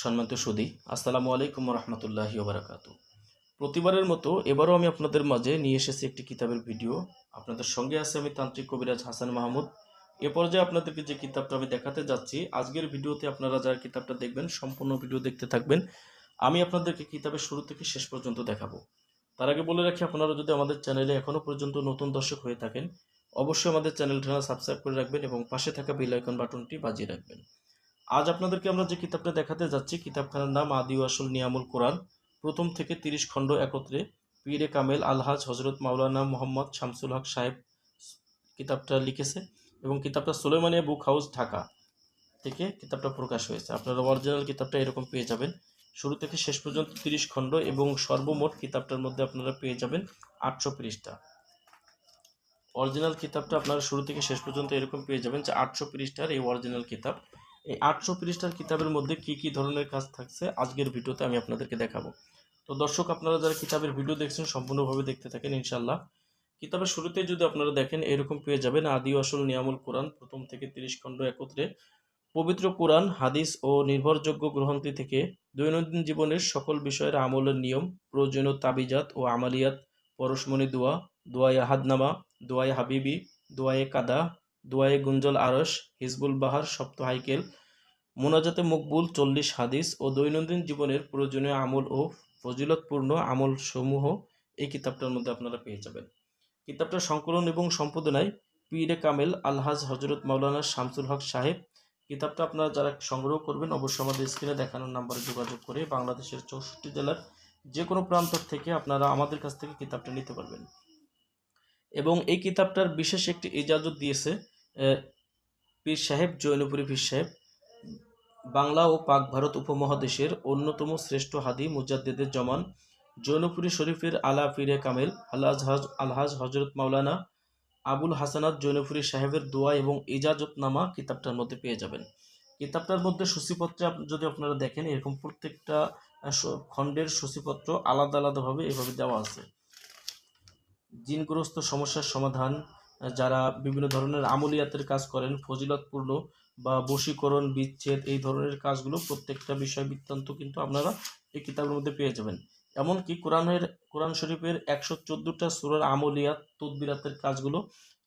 সম্মানিত সুদী আসসালামু আলাইকুম রহমতুল্লাহি ওবরাকাতু। প্রতিবারের মতো এবারও আমি আপনাদের মাঝে নিয়ে এসেছি একটি কিতাবের ভিডিও। আপনাদের সঙ্গে আছে আমি তান্ত্রিক কবিরাজ হাসান মাহমুদ। এ পর্যায়ে আপনাদেরকে যে কিতাবটা আমি দেখাতে যাচ্ছি, আজকের ভিডিওতে আপনারা যারা কিতাবটা দেখবেন, সম্পূর্ণ ভিডিও দেখতে থাকবেন। আমি আপনাদেরকে কিতাবের শুরু থেকে শেষ পর্যন্ত দেখাবো। তার আগে বলে রাখি, আপনারা যদি আমাদের চ্যানেলে এখনও পর্যন্ত নতুন দর্শক হয়ে থাকেন, অবশ্যই আমাদের চ্যানেলটা সাবস্ক্রাইব করে রাখবেন এবং পাশে থাকা বেল আইকন বাটনটি বাজিয়ে রাখবেন। আজ আপনাদেরকে আমরা যে কিতাবটা দেখাতে যাচ্ছি, কিতাবখানার নাম আদি আসল নিয়ামুল কোরআন, প্রথম থেকে তিরিশ খণ্ড একত্রে পীরে কামেল আলহাজ হজরত মাওলানা মোহাম্মদ শামসুল হক সাহেব কিতাবটা লিখেছে এবং কিতাবটা সুলেমানিয়া বুক হাউস, ঢাকা থেকে কিতাবটা প্রকাশ হয়েছে। আপনারা অরিজিনাল কিতাবটা এরকম পেয়ে যাবেন। শুরু থেকে শেষ পর্যন্ত তিরিশ খণ্ড এবং সর্বমোট কিতাবটার মধ্যে আপনারা পেয়ে যাবেন আটশো পৃষ্ঠা। অরিজিনাল কিতাবটা আপনারা শুরু থেকে শেষ পর্যন্ত এরকম পেয়ে যাবেন যে আটশো পৃষ্ঠার এই অরিজিনাল কিতাব। এই আটশো পৃষ্ঠার কিতাবের মধ্যে কি কি ধরনের কাজ থাকছে আজকের ভিডিওতে আমি আপনাদেরকে দেখাবো। তো দর্শক, আপনারা যারা কিতাবের ভিডিও দেখছেন, সম্পূর্ণভাবে দেখতে থাকেন ইনশাল্লাহ কিতাবের শুরুতে যদি আপনারা দেখেন, এরকম পেয়ে যাবেন আদি আসল নিয়ামুল কোরআন, প্রথম থেকে তিরিশ খণ্ড একত্রে। পবিত্র কোরআন, হাদিস ও নির্ভরযোগ্য গ্রন্থি থেকে দৈনন্দিন জীবনের সকল বিষয়ের আমলের নিয়ম, প্রয়োজনীয় তাবিজাত ও আমালিয়াত, পরশমণি দোয়া, দোয়ায়ে হাদনামা দোয়ায়ে হাবিবি, দোয়ায়ে কাদা দোয়ায়ে গুঞ্জল আরস, হিজবুল বাহার সপ্ত হাইকেল মোনাজাতে মকবুল, চল্লিশ হাদিস ও দৈনন্দিন জীবনের প্রয়োজনীয় আমল ও ফজিলতপূর্ণ আমল সমূহ এই কিতাবটার মধ্যে আপনারা পেয়ে যাবেন। কিতাবটার সংকলন এবং সম্পাদনায় পীরে কামেল, আলহাজ হজরত মাওলানা শামসুল হক সাহেব। কিতাবটা আপনারা যারা সংগ্রহ করবেন, অবশ্যই আমাদের স্ক্রিনে দেখানোর নাম্বারে যোগাযোগ করে বাংলাদেশের চৌষট্টি জেলার যে কোনো প্রান্ত থেকে আপনারা আমাদের কাছ থেকে কিতাবটা নিতে পারবেন। এবং এই কিতাবটার বিশেষ একটি ইজাজত দিয়েছে পীর সাহেব জৈনপুরী পীর সাহেব, বাংলা ও পাক ভারত উপমহাদেশের অন্যতম শ্রেষ্ঠ হাদি মুজাদ্দেদের জমান জৈনপুরী শরীফের আলা পীরে কামেল, আলহাজ হজ, আলহাজ হজরত মাওলানা আবুল হাসানাত জৈনপুরী সাহেবের দোয়া এবং ইজাজতনামা কিতাবটার মধ্যে পেয়ে যাবেন। কিতাবটার মধ্যে সূচিপত্রে যদি আপনারা দেখেন, এরকম প্রত্যেকটা খণ্ডের সূচিপত্র আলাদা আলাদাভাবে এভাবে দেওয়া আছে। জিনগ্রস্ত সমস্যার সমাধান যারা বিভিন্ন ধরনের আমলিয়াতের কাজ করেন, ফজিলতপূর্ণ বা বশীকরণ, বিচ্ছেদ, এই ধরনের কাজগুলো প্রত্যেকটা বিষয় বৃত্তান্ত কিন্তু আপনারা এই কিতাবের মধ্যে পেয়ে যাবেন। এমনকি কোরআনের, কোরআন শরীফের একশো চোদ্দোটা সুরার আমলিয়াত, তদবিরাতের কাজগুলো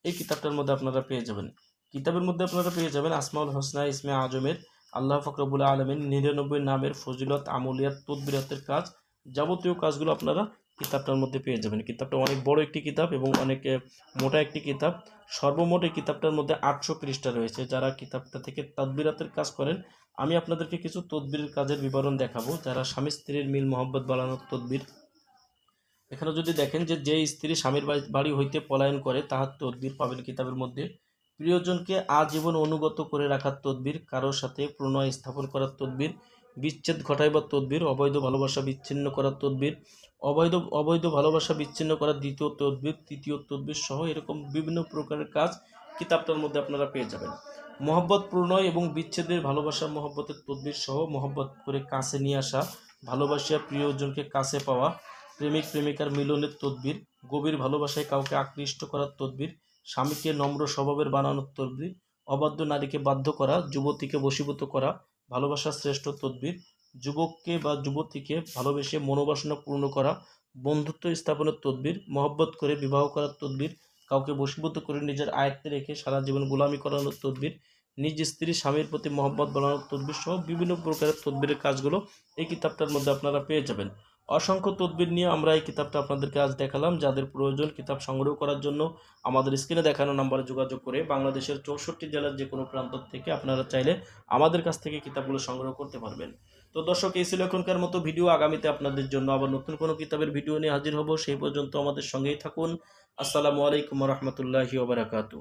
এই কিতাবটার মধ্যে আপনারা পেয়ে যাবেন। কিতাবের মধ্যে আপনারা পেয়ে যাবেন আসমাউল হোসনা, ইসমে আজমের, আল্লাহ ফকরবুল আলমিন নিরানব্বই নামের ফজিলত, আমলিয়াত, তদবিরাতের কাজ যাবতীয় কাজগুলো আপনারা কিতাবটার মধ্যে পেয়ে যাবেন। কিতাবটা অনেক বড় একটি কিতাব এবং অনেক মোটা একটি কিতাব। সর্বমোট এই কিতাবটার মধ্যে আটশো পৃষ্ঠা রয়েছে। যারা কিতাবটা থেকে তদবিরাতের কাজ করেন, আমি আপনাদেরকে কিছু তদবিরের কাজের বিবরণ দেখাবো। যারা স্বামী স্ত্রীর মিল মোহব্বত বাড়ানোর তদবির। এখানে যদি দেখেন যে যে স্ত্রী স্বামীর বাড়ি হইতে পলায়ন করে, তাহার তদবির পাবেন কিতাবের মধ্যে। প্রিয়জনকে আজীবন অনুগত করে রাখার তদবির, কারোর সাথে প্রণয় স্থাপন করার তদবির, বিচ্ছেদ ঘটাইবার তদবির, অবৈধ ভালোবাসা বিচ্ছিন্ন করার তদবির অবৈধ অবৈধ ভালোবাসা বিচ্ছিন্ন করা দ্বিতীয় তদবির, তৃতীয় তদবির সহ এরকম বিভিন্ন প্রকারের কাজ কিতাবটার মধ্যে আপনারা পেয়ে যাবেন। মহব্বত প্রণয় এবং বিচ্ছেদের ভালোবাসা মহব্বতের তদবির সহ মহব্বত করে কাছে নিয়ে আসা, ভালোবাসিয়া প্রিয়জনকে কাছে পাওয়া, প্রেমিক, প্রেমিকার মিলনের তদবির, গভীর ভালোবাসায় কাউকে আকৃষ্ট করার তদবির, স্বামীকে নম্র স্বভাবের বানানোর তদবির, অবাধ্য নারীকে বাধ্য করা, যুবতীকে বশীভূত করা, ভালোবাসার শ্রেষ্ঠ তদবির যুবককে বা যুবতীকে ভালোবেসে মনোবাসনা পূর্ণ করা, বন্ধুত্ব স্থাপনের তদবির, মহব্বত করে বিবাহ করার তদবির, কাউকে বশীভূত করে নিজের আয়ত্তে রেখে সারা জীবন গোলামি করানোর তদবির, নিজ স্ত্রী, স্বামীর প্রতি মহব্বত বানানোর তদবির সহ বিভিন্ন প্রকারের তদবিরের কাজগুলো এই কিতাবটার মধ্যে আপনারা পেয়ে যাবেন। অসংখ্য তদবির নিয়ে আমরা এই কিতাবটা আপনাদেরকে আজ দেখালাম। যাদের প্রয়োজন কিতাব সংগ্রহ করার জন্য আমাদের স্ক্রিনে দেখানো নাম্বারে যোগাযোগ করে বাংলাদেশের চৌষট্টি জেলার যে কোনো প্রান্ত থেকে আপনারা চাইলে আমাদের কাছ থেকে কিতাবগুলো সংগ্রহ করতে পারবেন। তো দর্শক, এই ছিল এখনকার মতো ভিডিও। আগামীতে আপনাদের জন্য আবার নতুন কোনো কিতাবের ভিডিও নিয়ে হাজির হব। সেই পর্যন্ত আমাদের সঙ্গেই থাকুন। আসসালামু আলাইকুম রহমতুল্লাহি ওবরাকাতু